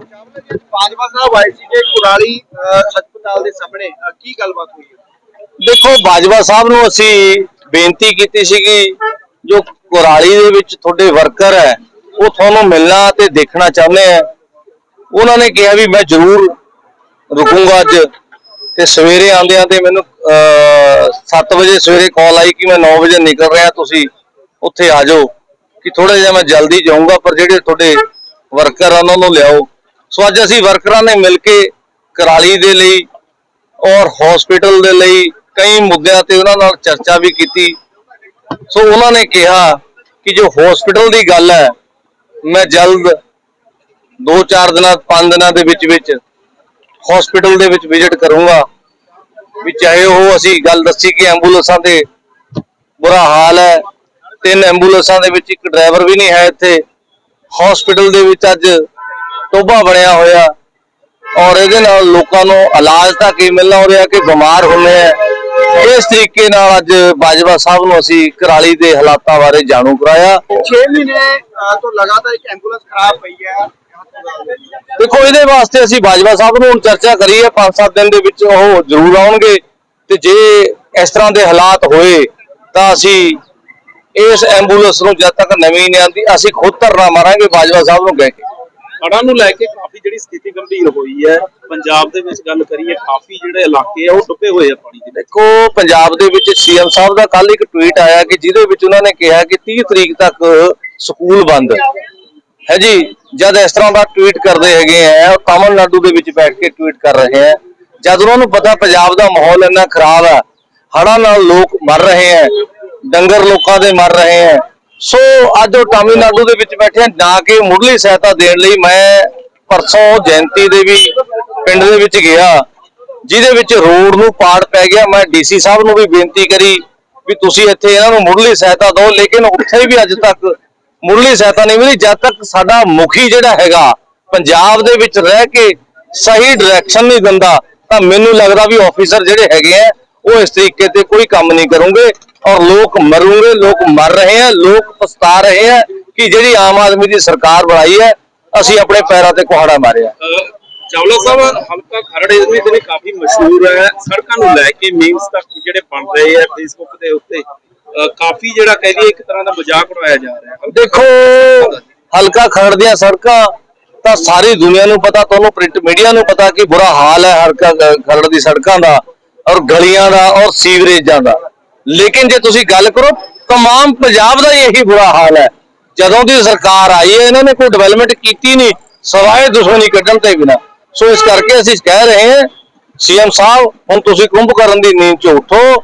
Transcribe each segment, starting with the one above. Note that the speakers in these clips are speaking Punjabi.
ਬਾਜਵਾ ਸਾਹਿਬ ਆਏ ਸੀਗੇ ਕੁਰਾਲੀ ਹਸਪਤਾਲ ਦੇ ਸਾਹਮਣੇ। ਕੀ ਗੱਲਬਾਤ ਹੋਈ ਦੇਖੋ, ਬਾਜਵਾ ਸਾਹਿਬ ਨੂੰ ਅਸੀਂ ਬੇਨਤੀ ਕੀਤੀ ਸੀਗੀ, ਜੋ ਕੁਰਾਲੀ ਦੇ ਵਿੱਚ ਤੁਹਾਡੇ ਵਰਕਰ ਹੈ, ਉਹ ਤੁਹਾਨੂੰ ਮਿਲਣਾ ਤੇ ਦੇਖਣਾ ਚਾਹੁੰਦੇ ਆ। ਉਹਨਾਂ ਨੇ ਕਿਹਾ ਵੀ ਮੈਂ ਜ਼ਰੂਰ ਰੁਕੂੰਗਾ ਅੱਜ। ਤੇ ਸਵੇਰੇ ਆਉਂਦਿਆਂ ਤੇ ਮੈਨੂੰ 7 ਵਜੇ ਸਵੇਰੇ ਕਾਲ ਆਈ ਕਿ ਮੈਂ 9 ਵਜੇ ਨਿਕਲ ਰਿਹਾ, ਤੁਸੀਂ ਉੱਥੇ ਆ ਜਾਓ। ਕਿ ਥੋੜਾ ਜਿਹਾ ਮੈਂ ਜਲਦੀ ਜਾਊਂਗਾ, ਪਰ ਜਿਹੜੇ ਤੁਹਾਡੇ ਵਰਕਰ ਆ, ਉਹਨਾਂ ਨੂੰ ਲਿਆਓ। ਸੋ ਅੱਜ ਅਸੀਂ ਵਰਕਰਾਂ ਨੇ ਮਿਲ ਕੇ ਕਰਾਲੀ ਦੇ ਲਈ ਔਰ ਹਸਪੀਟਲ ਦੇ ਲਈ ਕਈ ਮੁੱਦਿਆਂ ਤੇ ਉਹਨਾਂ ਨਾਲ ਚਰਚਾ ਵੀ ਕੀਤੀ। ਸੋ ਉਹਨਾਂ ਨੇ ਕਿਹਾ ਕਿ ਜੋ ਹਸਪੀਟਲ ਦੀ ਗੱਲ ਹੈ, ਮੈਂ ਜਲਦ 2-4 ਦਿਨਾਂ 5 ਦਿਨਾਂ ਦੇ ਵਿੱਚ ਵਿੱਚ ਹਸਪੀਟਲ ਦੇ ਵਿੱਚ ਵਿਜ਼ਿਟ ਕਰੂੰਗਾ। ਵੀ ਚਾਹੇ ਉਹ ਅਸੀਂ ਗੱਲ ਦੱਸੀ ਕਿ ਐਂਬੂਲੈਂਸਾਂ ਦੇ ਬੁਰਾ ਹਾਲ ਹੈ, ਤਿੰਨ ਐਂਬੂਲੈਂਸਾਂ ਦੇ ਵਿੱਚ ਇੱਕ ਡਰਾਈਵਰ ਵੀ ਨਹੀਂ ਹੈ ਇੱਥੇ। ਹਸਪੀਟਲ ਦੇ ਵਿੱਚ ਅੱਜ ਟੋਭਾ ਬਣਿਆ ਹੋਇਆ। ਔਰ ਇਹਦੇ ਨਾਲ ਲੋਕਾਂ ਨੂੰ ਇਲਾਜ ਤਾਂ ਕੀ ਮਿਲਣਾ ਹੋ ਰਿਹਾ ਕਿ ਬਿਮਾਰ ਹੁੰਦੇ ਆ। ਇਸ ਤਰੀਕੇ ਨਾਲ ਅੱਜ ਬਾਜਵਾ ਸਾਹਿਬ ਨੂੰ ਅਸੀਂ ਕਰਾਲੀ ਦੇ ਹਾਲਾਤਾਂ ਬਾਰੇ ਜਾਣੂ ਕਰਾਇਆ। 6 ਮਹੀਨੇ ਤੋਂ ਲਗਾਤਾਰ ਇੱਕ ਐਂਬੂਲੈਂਸ ਖਰਾਬ ਪਈ ਹੈ। ਦੇਖੋ ਇਹਦੇ ਵਾਸਤੇ ਅਸੀਂ ਬਾਜਵਾ ਸਾਹਿਬ ਨੂੰ ਹੁਣ ਚਰਚਾ ਕਰੀ ਹੈ 5-7 ਦਿਨ ਦੇ ਵਿੱਚ ਉਹ ਜ਼ਰੂਰ ਆਉਣਗੇ। ਤੇ ਜੇ ਇਸ ਤਰ੍ਹਾਂ ਦੇ ਹਾਲਾਤ ਹੋਏ ਤਾਂ ਅਸੀਂ ਇਸ ਐਂਬੂਲੈਂਸ ਨੂੰ ਜਦ ਤੱਕ ਨਵੀਂ ਨਹੀਂ ਆਉਂਦੀ ਅਸੀਂ ਖੁਦ ਧਰਨਾ ਮਾਰਾਂਗੇ ਬਾਜਵਾ ਸਾਹਿਬ ਨੂੰ ਕਹਿ ਕੇ। ਹੜ੍ਹਾਂ ਨੂੰ ਲੈ ਕੇ ਕਾਫੀ ਜਿਹੜੀ ਸਥਿਤੀ ਗੰਭੀਰ ਹੋਈ ਹੈ। ਪੰਜਾਬ ਦੇ ਵਿੱਚ ਗੱਲ ਕਰੀਏ, ਕਾਫੀ ਜਿਹੜੇ ਇਲਾਕੇ ਆ, ਉਹ ਡੁੱਬੇ ਹੋਏ ਆ ਪਾਣੀ ਦੇ ਦੇਖੋ, ਪੰਜਾਬ ਦੇ ਵਿੱਚ ਸੀਐਮ ਸਾਹਿਬ ਦਾ ਕੱਲ ਇੱਕ ਟਵੀਟ ਆਇਆ ਕਿ ਜਿਹਦੇ ਵਿੱਚ ਉਹਨਾਂ ਨੇ ਕਿਹਾ ਕਿ 30 ਤਰੀਕ ਤੱਕ ਸਕੂਲ ਬੰਦ। ਹੈ ਜੀ, ਜਦ ਇਸ ਤਰ੍ਹਾਂ ਦਾ ਟਵੀਟ ਕਰਦੇ ਹੈਗੇ ਆ, ਉਹ ਤਾਮਿਲਨਾਡੂ ਦੇ ਵਿੱਚ ਬੈਠ ਕੇ ਟਵੀਟ ਕਰ ਰਹੇ ਆ। ਜਦ ਉਹਨਾਂ ਨੂੰ ਪਤਾ ਪੰਜਾਬ ਦਾ ਮਾਹੌਲ ਇੰਨਾ ਖਰਾਬ ਹੈ ਹੜ੍ਹਾਂ ਨਾਲ ਲੋਕ ਮਰ ਰਹੇ ਆ, ਡੰਗਰ ਲੋਕਾਂ ਦੇ ਮਰ ਰਹੇ ਆ ਸੋ ਅੱਜ ਉਹ ਤਾਮਿਲਨਾਡੂ ਦੇ ਵਿੱਚ ਬੈਠੇ ਆ। ਨਾ ਕਿ ਮੁੱਢਲੀ ਸਹਾਇਤਾ ਦੇਣ ਲਈ ਮੈਂ ਪਰਸੋਂ ਜੈਂਤੀ ਦੇ ਵੀ ਪਿੰਡ ਦੇ ਵਿੱਚ ਗਿਆ, ਜਿਹਦੇ ਵਿੱਚ ਰੋਡ ਨੂੰ ਪਾੜ ਪੈ ਗਿਆ। ਮੈਂ ਡੀਸੀ ਸਾਹਿਬ ਨੂੰ ਵੀ ਬੇਨਤੀ ਕਰੀ ਵੀ ਤੁਸੀਂ ਇੱਥੇ ਇਹਨਾਂ ਨੂੰ ਮੁੱਢਲੀ ਸਹਾਇਤਾ ਦਿਓ, ਲੇਕਿਨ ਉੱਥੇ ਵੀ ਅੱਜ ਤੱਕ ਮੁੱਢਲੀ ਸਹਾਇਤਾ ਨਹੀਂ ਮਿਲੀ। ਜਦ ਤੱਕ ਸਾਡਾ ਮੁਖੀ ਜਿਹੜਾ ਹੈਗਾ, ਪੰਜਾਬ ਦੇ ਵਿੱਚ ਰਹਿ ਕੇ ਸਹੀ ਡਾਇਰੈਕਸ਼ਨ ਨਹੀਂ ਦਿੰਦਾ, ਤਾਂ ਮੈਨੂੰ ਲੱਗਦਾ ਵੀ ਆਫੀਸਰ ਜਿਹੜੇ ਹੈਗੇ ਆ, ਉਹ ਇਸ ਤਰੀਕੇ ਤੇ ਕੋਈ ਕੰਮ ਨਹੀਂ ਕਰਨਗੇ। ਔਰ ਲੋਕ ਮਰੂਗੇ ਲੋਕ ਮਰ ਰਹੇ ਆ ਲੋਕ ਪਛਤਾ ਰਹੇ ਆ ਕਿ ਜਿਹੜੀ ਆਮ ਆਦਮੀ ਦੀ ਸਰਕਾਰ ਬਣਾਈ ਹੈ ਅਸੀਂ ਆਪਣੇ ਪੈਰਾਂ ਤੇ ਕੁਹਾੜਾ ਮਾਰਿਆ। ਚਾਵਲਾ ਸਾਹਿਬ ਹਲਕਾ ਖਰੜ ਇਸ ਵੀ ਦਿਨੇ ਕਾਫੀ ਮਸ਼ਹੂਰ ਹੈ। ਸੜਕਾਂ ਨੂੰ ਲੈ ਕੇ ਮੀਮਸ ਤੱਕ ਜਿਹੜੇ ਬਣ ਰਹੇ ਆ ਫੇਸਬੁੱਕ ਦੇ ਉੱਤੇ ਕਾਫੀ ਜਿਹੜਾ ਕਹਿ ਲਈਏ ਇੱਕ ਤਰ੍ਹਾਂ ਦਾ ਮਜ਼ਾਕ ਉਡਾਇਆ ਜਾ ਰਿਹਾ। ਹੈ ਦੇਖੋ ਹਲਕਾ ਖਰੜ ਦੀਆਂ ਸੜਕਾਂ ਤਾਂ ਸਾਰੀ ਦੁਨੀਆ ਨੂੰ ਪਤਾ ਤੁਹਾਨੂੰ ਪ੍ਰਿੰਟ ਮੀਡੀਆ ਨੂੰ ਪਤਾ ਕਿ ਬੁਰਾ ਹਾਲ ਹੈ ਹਲਕਾ ਖਰੜ ਦੀ ਸੜਕਾਂ ਦਾ ਔਰ ਗਲੀਆਂ ਦਾ ਔਰ ਸੀਵਰੇਜਾਂ ਦਾ। ਲੇਕਿਨ ਜੇ ਤੁਸੀਂ ਗੱਲ ਕਰੋ, ਤਮਾਮ ਪੰਜਾਬ ਦਾ ਹੀ ਇਹੀ ਬੁਰਾ ਹਾਲ ਹੈ। ਜਦੋਂ ਦੀ ਸਰਕਾਰ ਆਈ ਹੈ, ਇਹਨਾਂ ਨੇ ਕੋਈ ਡਿਵੈਲਪਮੈਂਟ ਕੀਤੀ ਨਹੀਂ, ਸਵਾਏ ਦੁਸ਼ਮਣੀ ਕੱਢਣ ਤੇ ਬਿਨਾ। ਸੋ ਇਸ ਕਰਕੇ ਅਸੀਂ ਕਹਿ ਰਹੇ ਹਾਂ, ਸੀਐਮ ਸਾਹਿਬ, ਹੁਣ ਤੁਸੀਂ ਕੁੰਭ ਕਰਨ ਦੀ ਨੀਂਦ ਚ ਉੱਠੋ,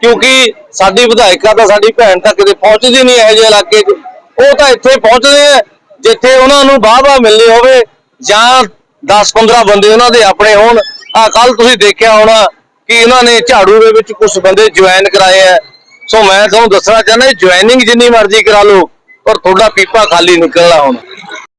ਕਿਉਂਕਿ ਸਾਡੀ ਵਿਧਾਇਕਾ ਤਾਂ ਸਾਡੀ ਭੈਣ ਤਾਂ ਕਿਤੇ ਪਹੁੰਚਦੀ ਨਹੀਂ ਇਹੋ ਜਿਹੇ ਇਲਾਕੇ 'ਚ। ਉਹ ਤਾਂ ਇੱਥੇ ਪਹੁੰਚਦੇ ਆ, ਜਿੱਥੇ ਉਹਨਾਂ ਨੂੰ ਵਾਹ-ਵਾਹ ਮਿਲਣੀ ਹੋਵੇ ਜਾਂ 10-15 ਬੰਦੇ ਉਹਨਾਂ ਦੇ ਆਪਣੇ ਹੋਣ। ਆ ਕੱਲ ਤੁਸੀਂ ਦੇਖਿਆ ਹੋਣਾ ਕਿ ਇਹਨਾਂ ਨੇ ਝਾੜੂ ਦੇ ਵਿੱਚ ਕੁਝ ਬੰਦੇ ਜੁਆਇਨ ਕਰਾਏ ਆ। ਸੋ ਮੈਂ ਤੁਹਾਨੂੰ ਦੱਸਣਾ ਚਾਹੁੰਦਾ ਜੁਆਇਨਿੰਗ ਜਿੰਨੀ ਮਰਜ਼ੀ ਕਰਾ ਲਓ, ਪਰ ਤੁਹਾਡਾ ਪੀਪਾ ਖਾਲੀ ਨਿਕਲਣਾ ਹੁਣ।